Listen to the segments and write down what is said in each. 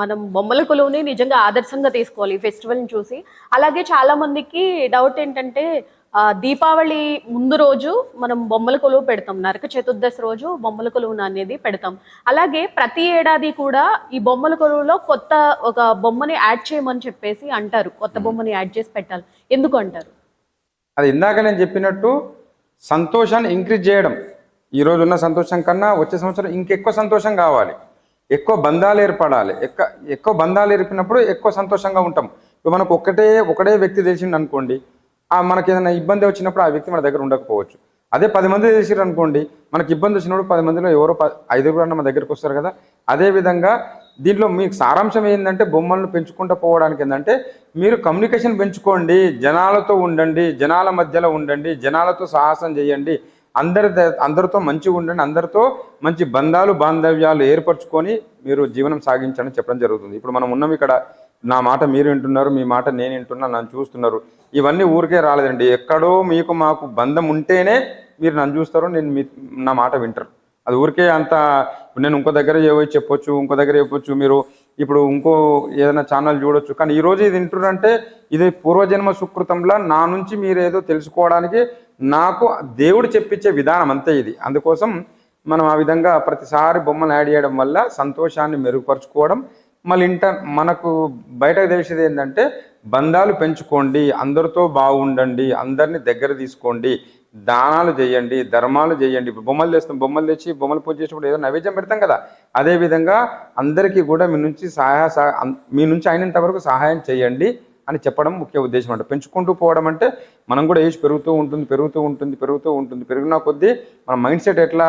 మనం బొమ్మల కొలువుని నిజంగా ఆదర్శంగా తీసుకోవాలి ఈ ఫెస్టివల్ని చూసి. అలాగే చాలా మందికి డౌట్ ఏంటంటే దీపావళి ముందు రోజు మనం బొమ్మల కొలువు పెడతాం. నరక చతుర్దశి రోజు బొమ్మల కొలువు అనేది పెడతాం. అలాగే ప్రతి ఏడాది కూడా ఈ బొమ్మల కొలువులో కొత్త ఒక బొమ్మని యాడ్ చేయమని చెప్పేసి అంటారు. కొత్త బొమ్మని యాడ్ చేసి పెట్టాలి. ఎందుకు అంటారు? అది ఇందాక నేను చెప్పినట్టు సంతోషాన్ని ఇంక్రీజ్ చేయడం. ఈ రోజు ఉన్న సంతోషం కన్నా వచ్చే సంవత్సరం ఇంకెక్కువ సంతోషం కావాలి. ఎక్కువ బంధాలు ఏర్పడాలి. ఎక్క ఎక్కువ బంధాలు ఏర్పినప్పుడు ఎక్కువ సంతోషంగా ఉంటాం. ఇప్పుడు మనకు ఒకటే ఒకటే వ్యక్తి తెలిసిండు అనుకోండి ఆ మనకి ఏదైనా ఇబ్బంది వచ్చినప్పుడు ఆ వ్యక్తి మన దగ్గర ఉండకపోవచ్చు. అదే పది మంది తెలిసిరు అనుకోండి మనకి ఇబ్బంది వచ్చినప్పుడు పది మందిలో ఎవరో ఐదుగురు అన్న మన దగ్గరికి వస్తారు కదా. అదేవిధంగా దీంట్లో మీకు సారాంశం ఏంటంటే బొమ్మలను పెంచుకుంటూ పోవడానికి ఏంటంటే మీరు కమ్యూనికేషన్ పెంచుకోండి. జనాలతో ఉండండి జనాల మధ్యలో ఉండండి జనాలతో సాహసం చేయండి. అందరి అందరితో మంచిగా ఉండండి అందరితో మంచి బంధాలు బాంధవ్యాలు ఏర్పరచుకొని మీరు జీవనం సాగించండి చెప్పడం జరుగుతుంది. ఇప్పుడు మనం ఉన్నాం ఇక్కడ నా మాట మీరు వింటున్నారు మీ మాట నేను వింటున్నా నన్ను చూస్తున్నారు. ఇవన్నీ ఊరికే రాలేదండి. ఎక్కడో మీకు మాకు బంధం ఉంటేనే మీరు నన్ను చూస్తారు నేను మీ నా మాట వింటారు. అది ఊరికే అంత నేను ఇంకో దగ్గర ఏవో చెప్పొచ్చు ఇంకో దగ్గర చెప్పొచ్చు మీరు ఇప్పుడు ఇంకో ఏదైనా ఛానల్ చూడొచ్చు. కానీ ఈరోజు ఇది వింటున్నారంటే ఇది పూర్వజన్మ సుకృతంలో నా నుంచి మీరు ఏదో తెలుసుకోవడానికి నాకు దేవుడు చెప్పించే విధానం అంతే ఇది. అందుకోసం మనం ఆ విధంగా ప్రతిసారి బొమ్మలు యాడ్ చేయడం వల్ల సంతోషాన్ని మెరుగుపరుచుకోవడం మళ్ళీ ఇంట మనకు బయటకు తెలిసేది ఏంటంటే బంధాలు పెంచుకోండి అందరితో బాగుండండి అందరిని దగ్గర తీసుకోండి దానాలు చేయండి ధర్మాలు చేయండి. ఇప్పుడు బొమ్మలు తెస్తాం బొమ్మలు తెచ్చి బొమ్మలు పూజ చేసినప్పుడు ఏదో నైవేద్యం పెడతాం కదా. అదే విధంగా అందరికీ కూడా మీ నుంచి సహాయ సహ- మీ నుంచి అయినంత వరకు సహాయం చేయండి. అని చెప్పడం ముఖ్య ఉద్దేశం అంటే. పెంచుకుంటూ పోవడం అంటే మనం కూడా ఏజ్ పెరుగుతూ ఉంటుంది పెరుగుతూ ఉంటుంది పెరుగుతూ ఉంటుంది. పెరిగిన కొద్దీ మన మైండ్ సెట్ ఎట్లా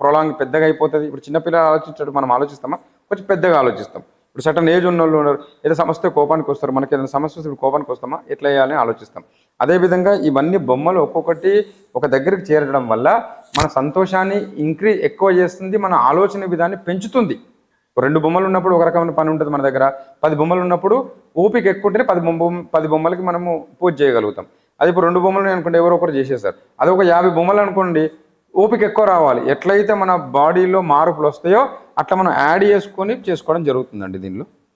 ప్రొలాంగ్ పెద్దగా అయిపోతుంది? ఇప్పుడు చిన్నపిల్లలు ఆలోచించడం మనం ఆలోచిస్తామా? కొంచెం పెద్దగా ఆలోచిస్తాం. ఇప్పుడు సటన్ ఏజ్ ఉన్న వాళ్ళు ఉన్నారు. ఏదో సమస్య కోపానికి వస్తారు. మనకి ఏదైనా సమస్య వస్తే ఇప్పుడు కోపానికి వస్తామా? ఎట్లా వేయాలని ఆలోచిస్తాం. అదేవిధంగా ఇవన్నీ బొమ్మలు ఒక్కొక్కటి ఒక దగ్గరికి చేరడం వల్ల మన సంతోషాన్ని ఇంక్రీజ్ ఎక్కువ చేస్తుంది. మన ఆలోచన విధాన్ని పెంచుతుంది. రెండు బొమ్మలు ఉన్నప్పుడు ఒక రకమైన పని ఉంటుంది మన దగ్గర. పది బొమ్మలు ఉన్నప్పుడు ఓపిక ఎక్కువ ఉంటేనే పది బొమ్మ పది బొమ్మలకి మనము పూజ చేయగలుగుతాం. అది ఇప్పుడు రెండు బొమ్మలు అనుకుంటే ఎవరో ఒకరు చేసేస్తారు అది ఒక యాభై బొమ్మలు అనుకోండి ఓపిక ఎక్కువ రావాలి. ఎట్లయితే మన బాడీలో మార్పులు వస్తాయో అట్లా మనం యాడ్ చేసుకొని చేసుకోవడం జరుగుతుందండి దీనిలో.